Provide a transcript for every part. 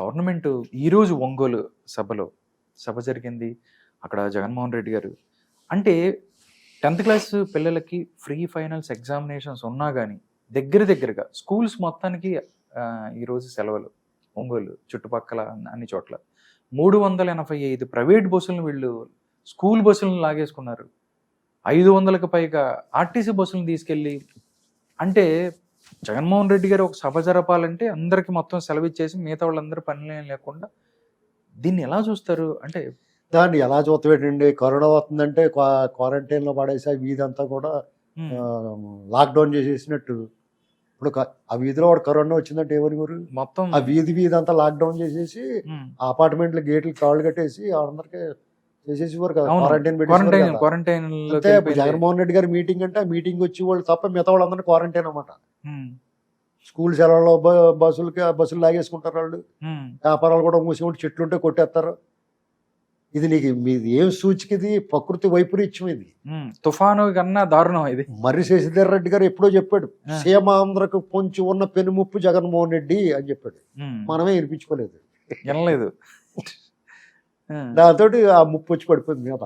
Government ఈరోజు ఒంగోలు సభలో సభ జరిగింది. అక్కడ జగన్మోహన్ రెడ్డి గారు. అంటే టెన్త్ క్లాస్ పిల్లలకి ఫ్రీ ఫైనల్స్ ఎగ్జామినేషన్స్ ఉన్నా కానీ దగ్గర దగ్గరగా స్కూల్స్ మొత్తానికి ఈరోజు సెలవులు ఒంగోలు చుట్టుపక్కల అన్ని- అన్ని చోట్ల. మూడు వందల ఎనభై ఐదు ప్రైవేట్ బస్సులను వీళ్ళు స్కూల్ బస్సులను లాగేసుకున్నారు. ఐదు వందలకు పైగా ఆర్టీసీ బస్సులను తీసుకెళ్ళి అంటే జగన్మోహన్ రెడ్డి గారు ఒక సభ జరపాలంటే అందరికి మొత్తం సెలవు ఇచ్చేసి మిగతా వాళ్ళందరూ పనులు లేకుండా దీన్ని ఎలా చూస్తారు? అంటే దాన్ని ఎలా చూస్తామేటండి కరోనా వస్తుందంటే క్వా- క్వారంటైన్లో పడేసి ఆ వీధి అంతా కూడా లాక్డౌన్ చేసేసినట్టు. ఇప్పుడు ఆ వీధిలో వాడు కరోనా వచ్చిందంటే ఎవరి గురు మొత్తం ఆ వీధి వీధి అంతా లాక్డౌన్ చేసేసి ఆ అపార్ట్మెంట్ల గేట్లు కాళ్ళు కట్టేసి అందరికి చేసేసేవారు కదా. క్వారంటైన్ క్వారంటైన్ జగన్మోహన్ రెడ్డి గారి మీటింగ్ అంటే ఆ మీటింగ్ వచ్చి వాళ్ళు తప్ప మిగతా వాళ్ళందరూ క్వారంటైన్ అన్నమాట. స్కూల్ సెలవుల్లో బస్సులకి బస్సులు లాగేసుకుంటారు వాళ్ళు. వ్యాపారాలు కూడా మూసి ఉంటే చెట్లు ఉంటే కొట్టేస్తారు. ఇది నీకు మీది ఏం సూచిక ఇది? ప్రకృతి వైపరీత్యం ఇది. తుఫాను కన్నా దారుణం ఇది. మర్రి శశిధర్ రెడ్డి గారు ఎప్పుడో చెప్పాడు. సీమాంధ్రకు పొంచి ఉన్న పెనుముప్పు జగన్మోహన్ రెడ్డి అని చెప్పాడు. మనమే వినిపించుకోలేదు. వినలేదు. దాంతో ఆ ముప్పు వచ్చి పడిపోయింది మీద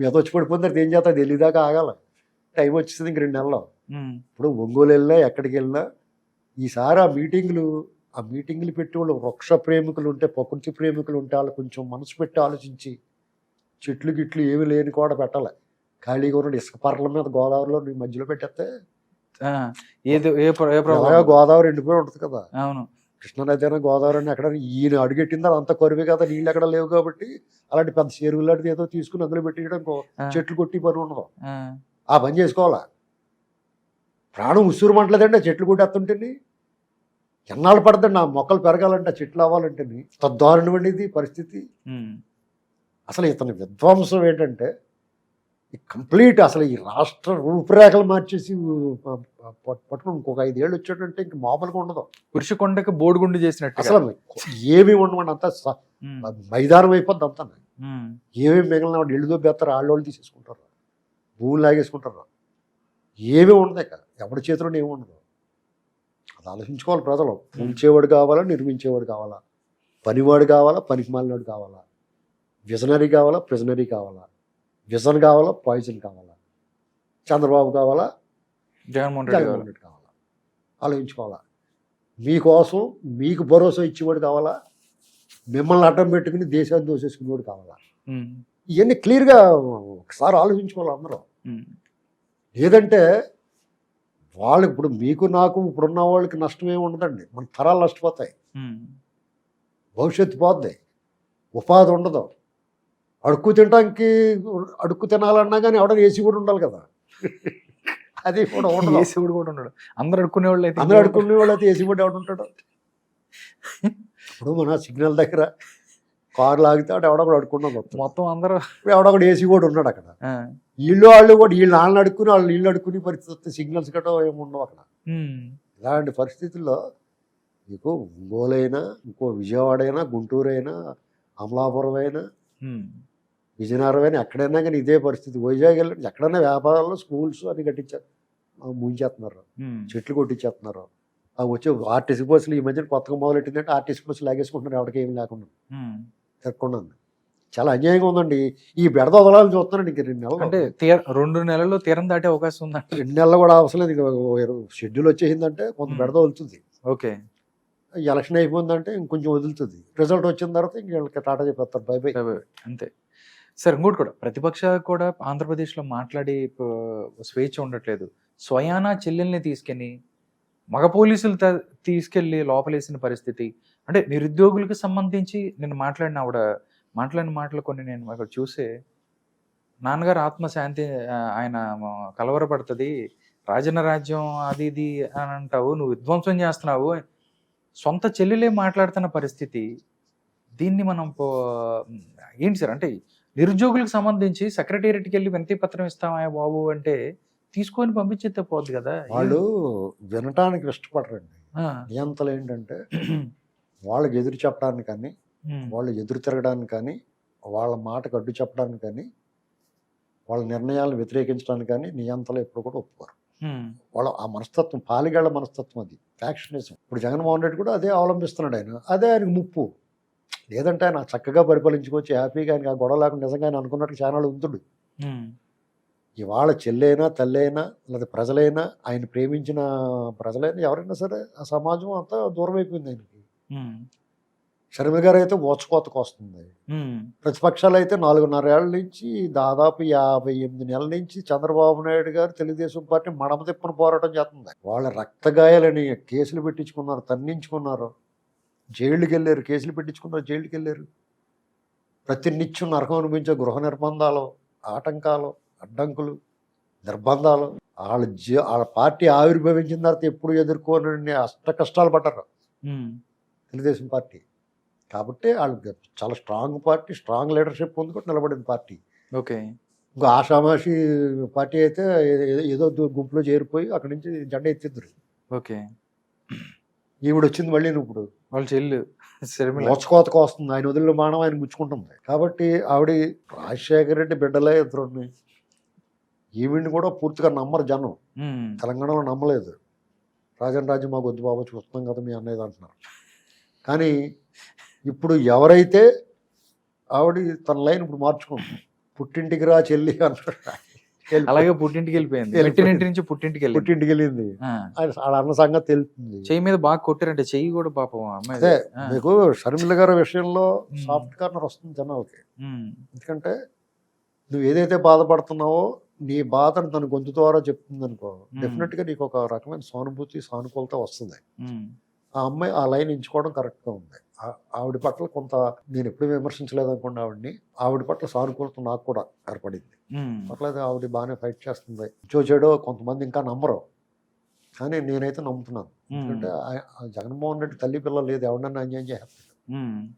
మీద వచ్చి పడిపోయింది ఏం చేస్తా తెలియదాకా ఆగాల. టైం వచ్చేసింది ఇంక రెండు నెలలు ఇప్పుడు ఒంగోలు వెళ్ళినా ఎక్కడికి వెళ్ళినా ఈసారి ఆ మీటింగ్లు ఆ మీటింగ్లు పెట్టి వాళ్ళు వృక్ష ప్రేమికులు ఉంటే ప్రకృతి ప్రేమికులు ఉంటే వాళ్ళు కొంచెం మనసు పెట్టి ఆలోచించి చెట్లు గిట్లు ఏమి లేని కూడా పెట్టాలి. ఖాళీగా ఉన్న ఇసుక పర్ల మీద గోదావరిలో నీ మధ్యలో పెట్టేస్తే ఏదో ఏ గోదావరి ఎండిపోయి ఉంటుంది కదా. అవును. కృష్ణానది అయినా గోదావరి అని ఎక్కడ ఈయన అడుగెట్టిందా అంత కొరివే కదా నీళ్ళు ఎక్కడ లేవు కాబట్టి అలాంటి పెద్ద చెరువు లాంటిది ఏదో తీసుకుని అందులో పెట్టేయడం చెట్లు కొట్టి పని ఉండదు. ఆ పని చేసుకోవాలా? ప్రాణం ఉసురు మంటలేదండి ఆ చెట్లు కొట్టేస్తుంటేని. ఎన్నాళ్ళు పడుతుంది ఆ మొక్కలు పెరగాలంటే ఆ చెట్లు అవ్వాలంటేని. తద్దారుణమండి ఇది పరిస్థితి. అసలు ఇతని విధ్వంసం ఏంటంటే ఈ కంప్లీట్ అసలు ఈ రాష్ట్ర రూపురేఖలు మార్చేసి పట్టుకుని ఇంకొక ఐదేళ్ళు వచ్చాడంటే ఇంక మామూలుగా ఉండదు. పురుషకొండకి బోడిగుండు చేసినట్టు అసలు ఏమి ఉండమండి అంతా మైదానం అయిపోద్ది అంతా. ఏమేమి మిగిలిన ఇల్లు దొబ్బేస్తారు ఆళ్ళు తీసేసుకుంటారు. భూములు లాగేసుకుంటారు. ఏమీ ఉండదు ఇక. ఎవరి చేతిలో ఏమి ఉండదు. అది ఆలోచించుకోవాలి ప్రజలు. ఉంచేవాడు కావాలా నిర్మించేవాడు కావాలా? పనివాడు కావాలా పనికి మాలినాడు కావాలా? విజనరీ కావాలా ప్రిజనరీ కావాలా? విజన్ కావాలా పాయిజన్ కావాలా? చంద్రబాబు కావాలా జగన్మోహన్ రెడ్డి కావాలా? ఆలోచించుకోవాలా. మీకోసం మీకు భరోసా ఇచ్చేవాడు కావాలా? మిమ్మల్ని అడ్డం పెట్టుకుని దేశాన్ని దోసేసుకునేవాడు కావాలా? ఇవన్నీ క్లియర్గా ఒకసారి ఆలోచించుకోవాలి అందరూ. లేదంటే వాళ్ళు ఇప్పుడు మీకు నాకు ఇప్పుడున్న వాళ్ళకి నష్టం ఏమి ఉండదండి. మన తరాలు నష్టపోతాయి. భవిష్యత్తు పోద్ది. ఉపాధి ఉండదు. అడుక్కు తినడానికి అడుక్కు తినాలన్నా కానీ ఎవడ ఏసీ కూడా ఉండాలి కదా. అది కూడా ఉండదు. ఏ శివుడు కూడా ఉన్నాడు అందరు అడుక్కునే వాళ్ళు అయితే అందరూ అడుక్కునే వాళ్ళు అయితే ఏసీ కూడా ఎవడు ఉంటాడు? ఇప్పుడు మన సిగ్నల్ దగ్గర కారు లాగితే అటు ఎవడొకడు అడుక్కున్నాడు మొత్తం. అందరూ. ఎవడొకడు ఏసీ కూడా ఉన్నాడు అక్కడ. వీళ్ళు వాళ్ళు కూడా వీళ్ళు నాన్న అడుక్కుని వాళ్ళు నీళ్ళు అడుక్కునే పరిస్థితి వస్తే సిగ్నల్స్ గట్రా ఏమి ఉండవు అక్కడ. ఇలాంటి పరిస్థితుల్లో మీకు ఒంగోలైనా ఇంకో విజయవాడ అయినా గుంటూరు అయినా అమలాపురం అయినా విజయనగరం అయినా ఎక్కడైనా కానీ ఇదే పరిస్థితి. వైజాగ్ వెళ్ళండి ఎక్కడైనా వ్యాపారాల్లో స్కూల్స్ అని కట్టించారు. ముంచేస్తున్నారు. చెట్లు కొట్టించేస్తున్నారు. వచ్చే ఆర్టీసీ బస్సులు ఈ మధ్యన కొత్తగా మొదలెట్టిందంటే ఆర్టీసీ బస్సులు లాగేసుకుంటున్నారు. ఎవరికి ఏమి లేకుండా. తిరగకుండా ఉంది. చాలా అన్యాయంగా ఉందండి. ఈ బెడద వదలాలని చూస్తున్నాడు ఇంక రెండు నెలలు. అంటే తీర రెండు నెలల్లో తీరం దాటే అవకాశం ఉందండి. రెండు నెలలు కూడా అవసరం లేదు. షెడ్యూల్ వచ్చేసిందంటే కొంత. బెడద వదులుతుంది. ఓకే. ఎలక్షన్ అయిపోయిందంటే ఇంకొంచెం వదులుతుంది. రిజల్ట్ వచ్చిన తర్వాత ఇంక వీళ్ళకి టాటా చెప్పేస్తారు. By by. అంతే. సార్ ఇంకోటి కూడా. ప్రతిపక్ష కూడా ఆంధ్రప్రదేశ్లో మాట్లాడి స్వేచ్ఛ ఉండట్లేదు. స్వయానా చెల్లెల్ని తీసుకెళ్ళి మగ పోలీసులు త- తీసుకెళ్ళి లోపలేసిన పరిస్థితి అంటే నిరుద్యోగులకు సంబంధించి నేను మాట్లాడిన ఆవిడ మాట్లాడిన మాటలు కొన్ని నేను అక్కడ చూసే నాన్నగారు ఆత్మశాంతి ఆయన కలవరపడుతుంది. రాజన్న రాజ్యం అది ఇది అని అంటావు నువ్వు విధ్వంసం చేస్తున్నావు. సొంత చెల్లెలే మాట్లాడుతున్న పరిస్థితి. దీన్ని మనం ఏంటి సార్? అంటే నిరుద్యోగులకు సంబంధించి సెక్రటేరియట్కి వెళ్ళి వినతి పత్రం ఇస్తామా బాబు అంటే తీసుకొని పంపించేస్తే పోద్ది కదా. వాళ్ళు వినటానికి ఇష్టపడరండి. నియంతలు ఏంటంటే వాళ్ళకి ఎదురు చెప్పడానికి కానీ వాళ్ళు ఎదురు తిరగడానికి కానీ వాళ్ళ మాటకు అడ్డు చెప్పడానికి కానీ వాళ్ళ నిర్ణయాలను వ్యతిరేకించడానికి కానీ నియంతలు ఎప్పుడు కూడా ఒప్పుకోరు. వాళ్ళ ఆ మనస్తత్వం పాలిగాళ్ళ మనస్తత్వం అది. ఫ్యాక్షనిజం ఇప్పుడు జగన్మోహన్ రెడ్డి కూడా అదే అవలంబిస్తున్నాడు ఆయన. అదే ఆయనకు ముప్పు. లేదంటే ఆయన చక్కగా పరిపాలించుకోవచ్చు హ్యాపీగా ఆయన ఆ గొడవ లేకుండా నిజంగా ఆయన అనుకున్నట్టు చాలా ఉంతుడు ఇవాళ చెల్లైనా తల్లైనా లేదా ప్రజలైనా ఆయన ప్రేమించిన ప్రజలైనా ఎవరైనా సరే ఆ సమాజం అంతా దూరం అయిపోయింది ఆయనకి. షర్మిల గారు అయితే ఓచుకోతకు వస్తుంది. ప్రతిపక్షాలు అయితే నాలుగున్నర ఏళ్ళ నుంచి దాదాపు యాభై ఎనిమిది నెలల నుంచి చంద్రబాబు నాయుడు గారు తెలుగుదేశం పార్టీ మడమ తిప్పని పోరాటం చేస్తుంది. వాళ్ళ రక్తగాయాలని కేసులు పెట్టించుకున్నారు తన్నించుకున్నారు. జైళ్ళకి వెళ్ళారు కేసులు పెట్టించుకున్నారు జైలుకి వెళ్ళారు ప్రతి నిత్యం నరకం అనిపించే గృహ నిర్బంధాలు ఆటంకాలు అడ్డంకులు నిర్బంధాలు వాళ్ళ జీ వాళ్ళ పార్టీ ఆవిర్భవించిన తర్వాత ఎప్పుడు ఎదుర్కోని అష్ట కష్టాలు పడ్డారు. తెలుగుదేశం పార్టీ. కాబట్టి వాళ్ళు చాలా స్ట్రాంగ్ పార్టీ స్ట్రాంగ్ లీడర్షిప్ పొందుకుంటూ నిలబడిన పార్టీ. ఓకే. ఇంకా ఆషామాషి పార్టీ అయితే ఏదో గుంపులో చేరిపోయి అక్కడి నుంచి జెండా ఎత్తిద్దరు. ఓకే. ఈవిడ వచ్చింది మళ్ళీ ఇప్పుడు. వాళ్ళ చెల్లు మోచకోతకు వస్తుంది ఆయన వదిలిన బాణం ఆయన గుచ్చుకుంటుంది. కాబట్టి ఆవిడ రాజశేఖర రెడ్డి బిడ్డలే ఇద్దరుని. ఈవిడ్ని కూడా పూర్తిగా నమ్మరు జనం. తెలంగాణలో నమ్మలేదు. రాజన్ రాజ్యం మాకు వద్దు బాబు చూస్తున్నాం కదా మీ అన్నయ్య అంటున్నారు. కానీ ఇప్పుడు ఎవరైతే ఆవిడ తన లైన్ ఇప్పుడు మార్చుకుంది పుట్టింటికి రా చెల్లి అంటాడు అలాగే పుట్టింటికి వెళ్ళిపోయింది. నుంచి పుట్టింటికి వెళ్ళింది. పుట్టింటికి వెళ్ళింది. ఆ, ఆయన వాళ్ళ అన్న సంగతి తెలుస్తుంది. చెయ్యి మీద బాగా కొట్టారంటే చెయ్యి కూడా పాపం అమ్మాయి. అదే మీకు షర్మిల గారి విషయంలో. సాఫ్ట్ కార్నర్ వస్తుంది జనాలకి. ఎందుకంటే నువ్వు ఏదైతే బాధపడుతున్నావో నీ బాధను తన గొంతు ద్వారా చెప్తుంది అనుకో డెఫినెట్గా నీకు ఒక రకమైన సానుభూతి సానుకూలత వస్తుంది. ఆ అమ్మాయి ఆ లైన్ ఎంచుకోవడం correct గా ఉంది. ఆ- ఆవిడ పట్ల కొంత నేను ఎప్పుడు విమర్శించలేదు అనుకోండి ఆవిడని. ఆవిడ పట్ల సానుకూలత నాకు కూడా ఏర్పడింది. పర్లేదు ఆవిడ బాగానే ఫైట్ చేస్తుంది. చూచాడో కొంతమంది ఇంకా నమ్మరు. కానీ నేనైతే నమ్ముతున్నాను. ఎందుకంటే జగన్మోహన్ రెడ్డి తల్లి పిల్ల లేదు ఎవరినన్నా అన్యాయం చేస్తారు ఉమ్,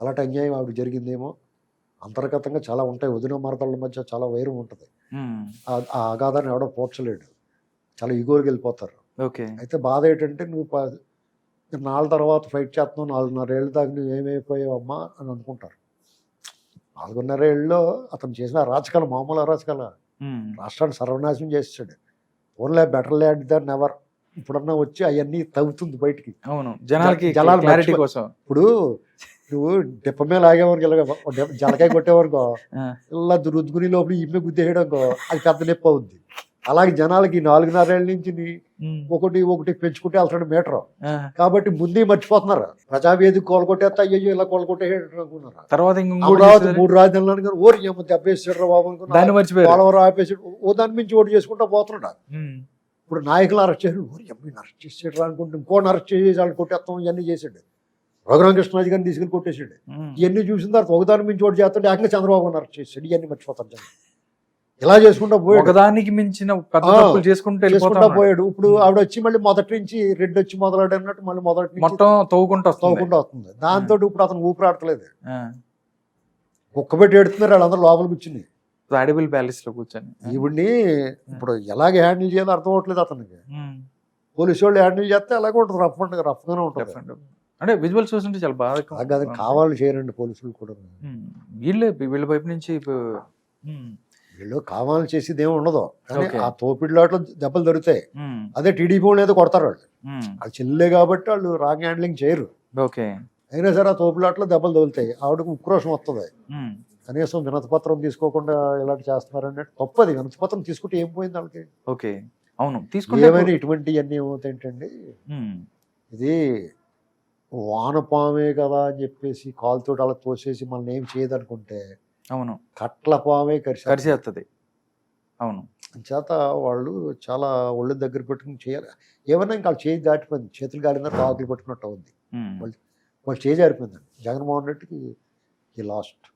అలాంటి అన్యాయం ఆవిడ జరిగిందేమో అంతర్గతంగా చాలా ఉంటాయి. వదిన మరదళ్ళ మధ్య చాలా వైరం ఉంటుంది. ఆ- ఆ అగాధాన్ని ఎవడో పోడ్చలేడు. చాలా ఈగోకి వెళ్ళిపోతారు. ఓకే. అయితే బాధ ఏంటంటే నువ్వు నాలుగు తర్వాత ఫైట్ చేస్తున్నావు నాలుగున్నర ఏళ్ళ దాకా నువ్వు ఏమైపోయావమ్మా అని అనుకుంటారు. నాలుగున్నర ఏళ్ళలో అతను చేసిన అరాచకాలు మామూలు అరాచకాలు. రాష్ట్రాన్ని సర్వనాశనం చేసాడు only better late than never ఇప్పుడన్నా వచ్చి అవన్నీ తగ్గుతుంది బయటికి. అవును. జనాలకి జనాలు క్లారిటీ కోసం. ఇప్పుడు నువ్వు డిప్ప మీద లాగేవరకు ఇలాగ జలకాయ కొట్టేవరకు ఇలా రుద్దుకుని లోపల ఇమ్మె గుద్దేయడంకో అది పెద్ద నొప్పి అవుద్ది. అలాగే జనాలకి నాలుగున్నరేళ్ళ నుంచి ఒకటి ఒకటి పెంచుకుంటే వెళ్తాడు మీటర్ కాబట్టి ముందే మర్చిపోతున్నారు. ప్రజావేది కోలగొట్టేస్తా అయ్యో ఇలా కోలగొట్టేయడం అనుకున్నారు తర్వాత అమరావతి. మూడు రాజధానులు కానీ ఓరి ఏమో దెబ్బేసాడు బాబు పోలవరం ఆపేసాడు. ఓ దాని మించి ఓటు చేసుకుంటా పోతున్నాడు? ఇప్పుడు నాయకులు అరెస్ట్ చేశాడు ఓరి అమ్మాయి అరెస్ట్ చేసాడు అనుకుంటే ఇంకోటి అరెస్ట్ చేసి వాళ్ళు కొట్టేస్తాం ఇవన్నీ చేశాడు. రఘురామకృష్ణరాజు గారిని తీసుకెళ్ళి కొట్టేశాడు. ఉమ్, ఇవన్నీ చూసిన తర్వాత ఒకదాని మించి ఒకటి చేస్తుంటే ఏకంగా చంద్రబాబు అరెస్ట్ చేశాడు. ఇవన్నీ మర్చిపోతారు జనం ఇలా చేసుకుంటా పోయాడు. ఒకదానికి మించిన పెద్ద ఆ, తప్పులు చేసుకుంటూ వెళ్ళిపోతా. పోయాడు. ఇప్పుడు. ఆవిడ వచ్చి మళ్ళీ మొదటి నుంచి రెడ్డి వచ్చి మొదలెడన్నట్టు మళ్ళీ మొదటి మొత్తం తవ్వుకుంటూ తవ్వుకుంటూ వస్తుంది. దాంతో ఇప్పుడు అతను ఊపిరాడతలేదు. ఆ, కుక్క పెట్టి ఎడుతున్నారు వాళ్ళందరూ లోపల కూర్చుని. రాడిబుల్ ప్యాలెస్లో కూర్చొని. ఈవిడ్ని ఇప్పుడు ఎలాగ హ్యాండిల్ చేయాలో అర్థం అవ్వట్లేదు అతనికి. పోలీసు వాళ్ళు హ్యాండిల్ చేస్తే అలాగే ఉంటుంది రఫ్ అంటే రఫ్గానే ఉంటుంది. అంటే విజువల్స్ చూస్తుంటే చాలా బాగా కావాలని చేయరండి పోలీసులు కూడా వీళ్ళే వీళ్ళ వైపు నుంచి వీళ్ళు కావాలని చేసేది ఏమి ఉండదు. కానీ. ఆ తోపిడిలాట్లో దెబ్బలు దొరుకుతాయి. అదే టీడీపీ వాళ్ళు ఏదో కొడతారు వాళ్ళు. వాళ్ళు చెల్లె కాబట్టి వాళ్ళు రాంగ్ హ్యాండ్లింగ్ చేయరు. ఓకే. అయినా సరే ఆ తోపులాట్లో దెబ్బలు తగులుతాయి. ఆవిడకు ఉక్రోషం వస్తుంది కనీసం వినతిపత్రం తీసుకోకుండా ఇలాంటి చేస్తున్నారంటే తప్పది. వినతిపత్రం తీసుకుంటే ఏం పోయింది వాళ్ళకి ఓకే. అవును. తీసుకుంటే ఏమైనా ఇటువంటి అన్నీ ఏమవుతాయంటండి ఇది వానపామే కదా అని చెప్పేసి కాలుతో అలా తోసేసి మనల్ని ఏం చేయదనుకుంటే అవును. కట్ల పామే కరిసి కరిసేస్తుంది అవును. చేత వాళ్ళు చాలా ఒళ్ళు దగ్గర పెట్టుకుని చేయాలి. ఏమన్నా ఇంకా వాళ్ళు చేయి దాటిపోయింది. చేతులు గాలిన ఆకులు పెట్టుకున్నట్టు అవుద్ది. ఉమ్, వాళ్ళు చేయి జారిపోయిందండి. జగన్మోహన్ రెడ్డికి ఈ లాస్ట్.